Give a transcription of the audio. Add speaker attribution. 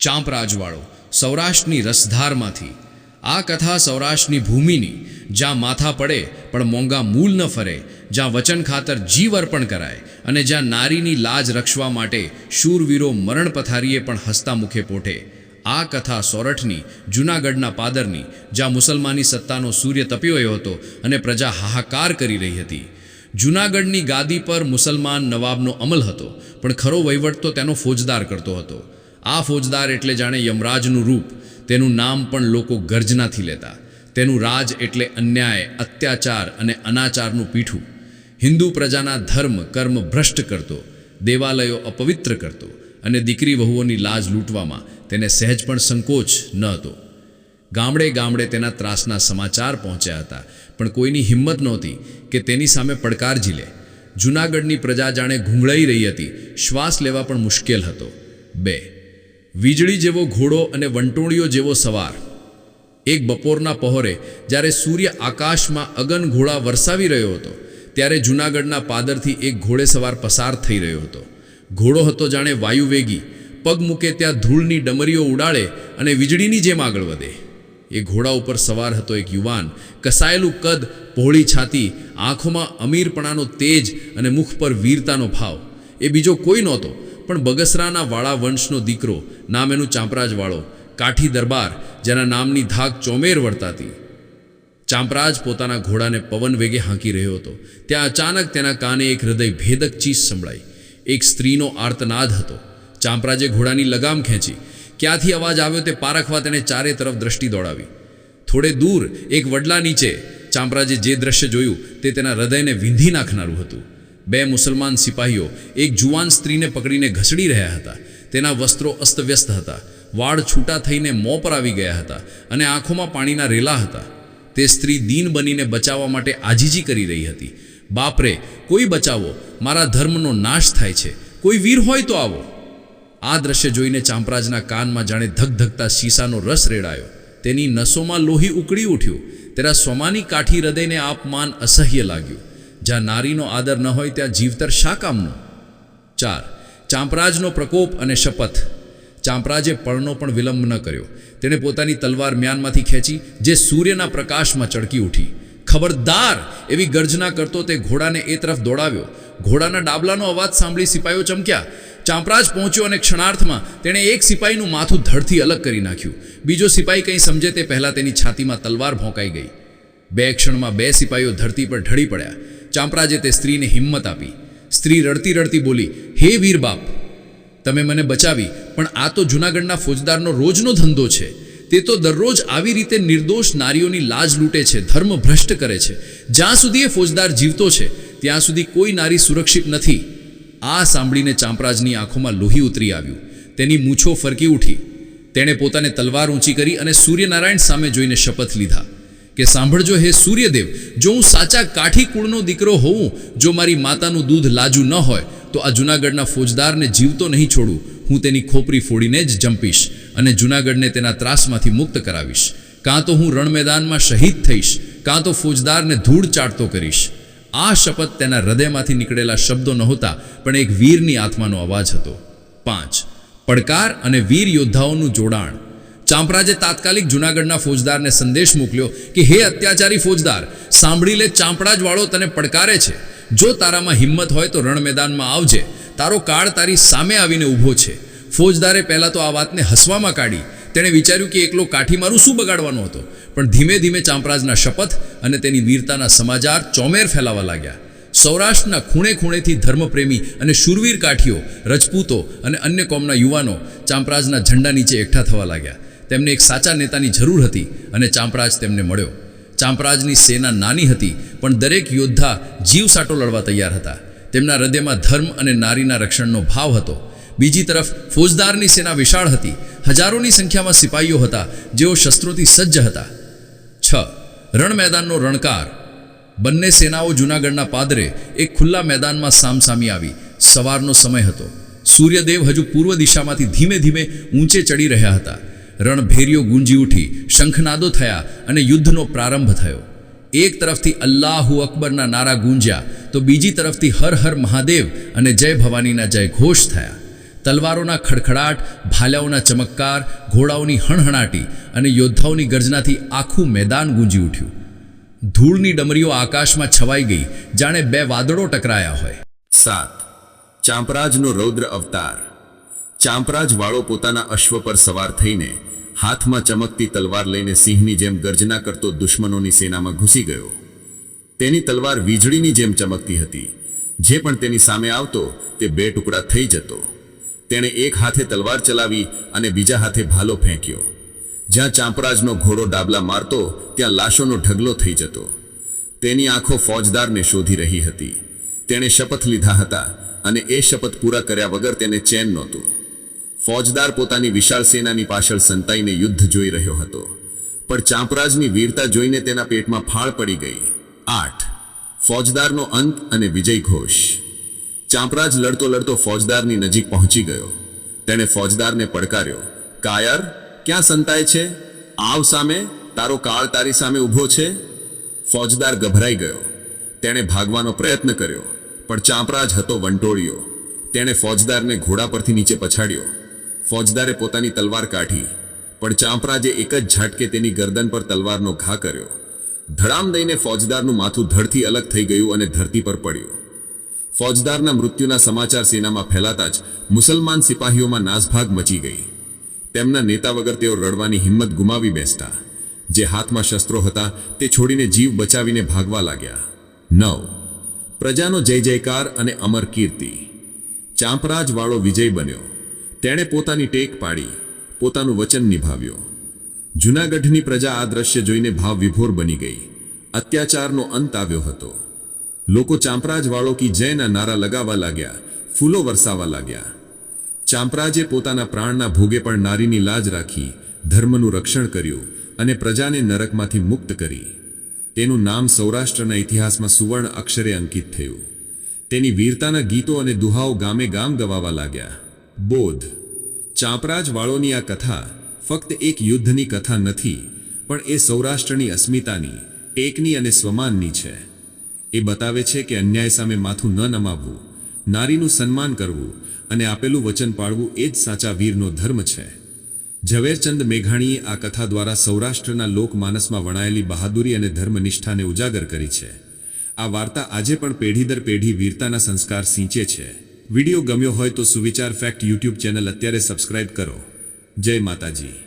Speaker 1: ચાંપરાજવાળો, સૌરાષ્ટ્રની રસધારમાંથી. આ કથા સૌરાષ્ટ્રની ભૂમિની, જ્યાં માથા પડે, પણ મોંઘા મૂલ ન ફરે, જ્યાં વચન ખાતર જીવ અર્પણ કરાય, અને જ્યાં નારીની લાજ રક્ષવા માટે શૂરવીરો મરણ પથારીએ પણ હસતા મુખે પોઠે. આ કથા સોરઠની, જૂનાગઢના પાદરની, જ્યાં મુસલમાની સત્તાનો સૂર્ય તપ્યો હતો અને પ્રજા હાહાકાર કરી રહી હતી. જૂનાગઢની ગાદી પર મુસલમાન નવાબનો અમલ હતો, પણ ખરો વહીવટ તો તેનો ફોજદાર કરતો હતો. આ ફોજદાર એટલે જાણે યમરાજનું રૂપ. તેનું નામ પણ લોકો ગર્જનાથી લેતા. તેનું રાજ એટલે અન્યાય, અત્યાચાર અને અનાચારનું પીઠું. હિન્દુ પ્રજાના ધર્મ, કર્મ ભ્રષ્ટ કરતો, દેવાલયો અપવિત્ર કરતો અને દીકરી વહુઓની લાજ લૂંટવામાં તેને સહેજ પણ સંકોચ ન હતો. ગામડે ગામડે તેના ત્રાસના સમાચાર પહોંચ્યા હતા, પણ કોઈની હિંમત નહોતી કે તેની સામે પડકાર ઝીલે. જૂનાગઢની પ્રજા જાણે ઘૂંઘળાઈ રહી હતી, શ્વાસ લેવા પણ મુશ્કેલ હતો. બે વીજળી જેવો ઘોડો અને વંટોળીઓ જેવો સવાર. એક બપોરના પહોરે જ્યારે સૂર્ય આકાશમાં અગન ઘોડા વરસાવી રહ્યો હતો, ત્યારે જૂનાગઢના પાદરથી એક ઘોડે સવાર પસાર થઈ રહ્યો હતો. ઘોડો હતો જાણે વાયુવેગી પગ મૂકે ત્યાં ધૂળની ડમરીઓ ઉડાડે અને વીજળીની જેમ આગળ વધે. એ ઘોડા ઉપર સવાર હતો એક યુવાન, કસાયેલું કદ, પહોળી છાતી, આંખોમાં અમીરપણાનો તેજ અને મુખ પર વીરતાનો ભાવ. એ બીજો કોઈ નહોતો પણ બગસરાના વાળા વંશનો દીકરો, નામ એનું ચાંપરાજવાળો કાઠી દરબાર, જેના નામની ધાક ચોમેર વર્તાતી. ચાંપરાજ પોતાના ઘોડાને પવન વેગે હાંકી રહ્યો હતો. ત્યાં અચાનક તેના કાને એક હૃદય ભેદક ચીસ સંભળાઈ. એક સ્ત્રીનો આર્તનાદ હતો. ચાંપરાજે ઘોડાની લગામ ખેંચી. ક્યાંથી અવાજ આવ્યો તે પારખવા તેણે ચારે તરફ દ્રષ્ટિ દોડાવી. થોડે દૂર, એક વડલા નીચે ચાંપરાજે જે દ્રશ્ય જોયું તે તેના હૃદયને વિંધી નાખનારું હતું. બે મુસલમાન સિપાહીઓ એક જુવાન સ્ત્રીને પકડીને ઘસડી રહ્યા હતા. તેના વસ્ત્રો અસ્તવ્યસ્ત હતા. વાળ છૂટા થઈને મોં પર આવી ગયા હતા અને આંખોમાં પાણીના રેલા હતા. તે સ્ત્રી દીન બનીને બચાવવા માટે આજીજી કરી રહી હતી. બાપરે, કોઈ બચાવો. મારા ધર્મનો નાશ થાય છે. કોઈ વીર હોય તો આવો. આ દ્રશ્ય જોઈને ચાંપરાજના કાનમાં જાણે ધગધગતા શીશાનો રસ રેડાયો. તેની નસોમાં લોહી ઉકળી ઉઠ્યું. તેના સ્વમાની કાઠી હૃદયને આપમાન અસહ્ય લાગ્યું. જ્યાં નારીનો આદર ન હોય ત્યાં જીવતર શા કામનું? ચાર, ચાંપરાજનો પ્રકોપ અને શપથ. ચાંપરાજે પળનો પણ વિલંબ ન કર્યો. તેણે પોતાની તલવાર મ્યાનમાંથી ખેંચી, જે સૂર્યના પ્રકાશમાં ચડકી ઉઠી. ખબરદાર! એવી ગર્જના કરતો તે ઘોડાને એ તરફ દોડાવ્યો. ઘોડાના ડાબલાનો અવાજ સાંભળી સિપાહીઓ ચમક્યા. ચાંપરાજ પહોંચ્યો અને ક્ષણાર્થમાં તેણે એક સિપાહીનું માથું ધડથી અલગ કરી નાખ્યું. બીજો સિપાહી કંઈ સમજે તે પહેલાં તેની છાતીમાં તલવાર ભોંકાઈ ગઈ. બે ક્ષણમાં બે સિપાહીઓ ધરતી પર ઢળી પડ્યા. ચાંપરાજે તે સ્ત્રીને હિંમત આપી. સ્ત્રી રડતી રડતી બોલી, હે વીર બાપ, તમે મને બચાવી, પણ આ તો જૂનાગઢના ફોજદારનો રોજનો ધંધો છે. તે તો દરરોજ આવી રીતે નિર્દોષ નારીઓની લાજ લૂંટે છે, ધર્મ ભ્રષ્ટ કરે છે. જ્યાં સુધી એ ફોજદાર જીવતો છે, ત્યાં સુધી કોઈ નારી સુરક્ષિત નથી. આ સાંભળીને ચાંપરાજની આંખોમાં લોહી ઉતરી આવ્યું. તેની મૂછો ફરકી ઉઠી. તેણે પોતાને તલવાર ઊંચી કરી અને સૂર્યનારાયણ સામે જોઈને શપથ લીધા. કે સાંભળજો હે સૂર્યદેવ, જો હું સાચા કાઠી કુળનો દીકરો હોઉં, જો મારી માતાનું દૂધ લાજુ ન હોય, તો આ જૂનાગઢના ફોજદારને જીવતો નહીં છોડું. હું તેની ખોપરી ફોડીને જ જંપીશ અને જૂનાગઢને તેના ત્રાસમાંથી મુક્ત કરાવીશ. કાં તો હું રણ મેદાનમાં શહીદ થઈશ, કાં તો ફોજદારને ધૂળ ચાટતો કરીશ. આ શપથ તેના હૃદયમાંથી નીકળેલા શબ્દો નહોતા, પણ એક વીરની આત્માનો અવાજ હતો. પાંચ. પડકાર અને વીર યોદ્ધાઓનું જોડાણ. ચાંપરાજે તાત્કાલિક જૂનાગઢના ફોજદારને સંદેશ મોકલ્યો કે, હે અત્યાચારી ફોજદાર, સાંભળી લે ચાંપરાજ વાળો તને પડકારે છે. જો તારામાં હિંમત હોય તો રણ મેદાનમાં આવજે. તારો કાળ તારી સામે આવીને ઊભો છે. ફોજદારે પહેલાં તો આ વાતને હસવામાં કાઢી. તેણે વિચાર્યું કે, એકલો કાઠી મારું શું બગાડવાનો હતો? પણ ધીમે ધીમે ચાંપરાજના શપથ અને તેની વીરતાના સમાચાર ચોમેર ફેલાવા લાગ્યા. સૌરાષ્ટ્રના ખૂણે ખૂણેથી ધર્મપ્રેમી અને શૂરવીર કાઠીઓ, રજપૂતો અને અન્ય કોમના યુવાનો ચાંપરાજના ઝંડા નીચે એકઠા થવા લાગ્યા. તેમને એક સાચા નેતાની જરૂર હતી અને ચાંપરાજ તેમને મળ્યો. ચાંપરાજની સેના નાની હતી, પણ દરેક યોદ્ધા જીવ સાટો લડવા તૈયાર હતા. તેમના હૃદયમાં ધર્મ અને નારીના રક્ષણનો ભાવ હતો. બીજી તરફ, ફોજદારની સેના વિશાળ હતી. હજારોની સંખ્યામાં સિપાહીઓ હતા, જેઓ શસ્ત્રોથી સજ્જ હતા. છ. રણ મેદાનનો રણકાર. બંને સેનાઓ જૂનાગઢના પાદરે એક ખુલ્લા મેદાનમાં સામસામી આવી. સવારનો સમય હતો. સૂર્યદેવ હજુ પૂર્વ દિશામાંથી ધીમે ધીમે ઊંચે ચડી રહ્યા હતા. રણભેરીઓ ગુંજી ઉઠી, શંખનાદો થયા અને યુદ્ધનો પ્રારંભ થયો. એક તરફથી અલ્લાહુ અકબરના નારા ગુંજ્યા, તો બીજી તરફથી હર હર મહાદેવ અને જય ભવાનીના જય ઘોષ થયા. તલવારોના ખડખડાટ, ભાલાઓના ચમત્કાર, ઘોડાઓની હણહણાટી અને યોદ્ધાઓની ગર્જનાથી આખું મેદાન ગુંજી ઉઠ્યું. ધૂળની ડમરીઓ આકાશમાં છવાઈ ગઈ, જાણે બે વાદળો ટકરાયા હોય.
Speaker 2: સાત. ચાંપરાજનો રૌદ્ર અવતાર. ચાંપરાજ વાળો પોતાના અશ્વ પર સવાર થઈને હાથમાં ચમકતી તલવાર લઈને સિંહની જેમ ગર્જના કરતો દુશ્મનોની સેનામાં ઘૂસી ગયો. તેની તલવાર વીજળીની જેમ ચમકતી હતી. જે પણ તેની સામે આવતો તે બે ટુકડા થઈ જતો. તેણે એક હાથે તલવાર ચલાવી અને બીજા હાથે ભાલો ફેંક્યો. જ્યાં ચાંપરાજનો ઘોડો ડાબલા મારતો, ત્યાં લાશોનો ઢગલો થઈ જતો. તેની આંખો ફોજદારને શોધી રહી હતી. તેણે શપથ લીધા હતા અને એ શપથ પૂરા કર્યા વગર તેને ચેન નહોતું. ફોજદાર પોતાની વિશાળ સેનાની પાછળ સંતાઈને યુદ્ધ જોઈ રહ્યો હતો. પણ ચાંપરાજની વીરતા જોઈને તેના પેટમાં ફાળ પડી ગઈ. આઠ. ફોજદારનો અંત અને વિજય ઘોષ. ચાંપરાજ લડતો લડતો ફોજદારની નજીક પહોંચી ગયો. તેણે ફોજદારને પડકાર્યો. કાયર, ક્યાં સંતાય છે? આવ સામે, તારો કાળ તારી સામે ઊભો છે? ફોજદાર ગભરાઈ ગયો. તેણે ભાગવાનો પ્રયત્ન કર્યો, પણ ચાંપરાજ હતો વંટોળિયો. તેણે ફોજદારને ઘોડા પરથી નીચે પછાડ્યો. ફોજદારે પોતાની તલવાર કાઢી, પણ ચાંપરાજે એક જ ઝાટકે તેની ગરદન પર તલવારનો ઘા કર્યો. ધડામ દઈને ફોજદારનું માથું ધડથી અલગ થઈ ગયું અને ધરતી પર પડ્યું. ફોજદારના મૃત્યુના સમાચાર સેનામાં ફેલાતા જ મુસલમાન સિપાહીઓમાં નાસભાગ મચી ગઈ. તેમના નેતા વગર તેઓ રડવાની હિંમત ગુમાવી બેસતા. જે હાથમાં શસ્ત્રો હતા, તે છોડીને જીવ બચાવીને ભાગવા લાગ્યા. નવ. પ્રજાનો જય જયકાર અને અમર કીર્તિ. ચાંપરાજવાળો વિજય બન્યો. તેણે પોતાની ટેક પાડી, પોતાનું વચન નિભાવ્યો. જૂનાગઢની પ્રજા આ દ્રશ્ય જોઈને ભાવ વિભોર બની ગઈ. અત્યાચારનો અંત આવ્યો હતો. લોકો ચાંપરાજવાળો કી જયના નારા લગાવવા લાગ્યા, ફૂલો વરસાવા લાગ્યા. ચાંપરાજે પોતાના પ્રાણના ભોગે પણ નારીની લાજ રાખી, ધર્મનું રક્ષણ કર્યું અને પ્રજાને નરકમાંથી મુક્ત કરી. તેનું નામ સૌરાષ્ટ્રના ઇતિહાસમાં સુવર્ણ અક્ષરે અંકિત થયું. તેની વીરતાના ગીતો અને દુહાઓ ગામે ગામ ગવાવા લાગ્યા. બોધ. ચાંપરાજવાળોની આ કથા ફક્ત એક યુદ્ધની કથા નથી, પણ એ સૌરાષ્ટ્રની અસ્મિતાની, ટેકની અને સ્વમાનની છે. એ બતાવે છે કે અન્યાય સામે માથું ન નમાવવું, નારીનું સન્માન કરવું અને આપેલું વચન પાળવું એ જ સાચા વીરનો ધર્મ છે. ઝવેરચંદ મેઘાણીએ આ કથા દ્વારા સૌરાષ્ટ્રના લોકમાનસમાં વણાયેલી બહાદુરી અને ધર્મનિષ્ઠાને ઉજાગર કરી છે. આ વાર્તા આજે પણ પેઢી દર પેઢી વીરતાના સંસ્કાર સિંચે છે. વીડિયો ગમ્યો હોય તો સુવિચાર ફેક્ટ યુટ્યુબ ચેનલ અત્યારે સબસ્ક્રાઇબ કરો. જય માતાજી.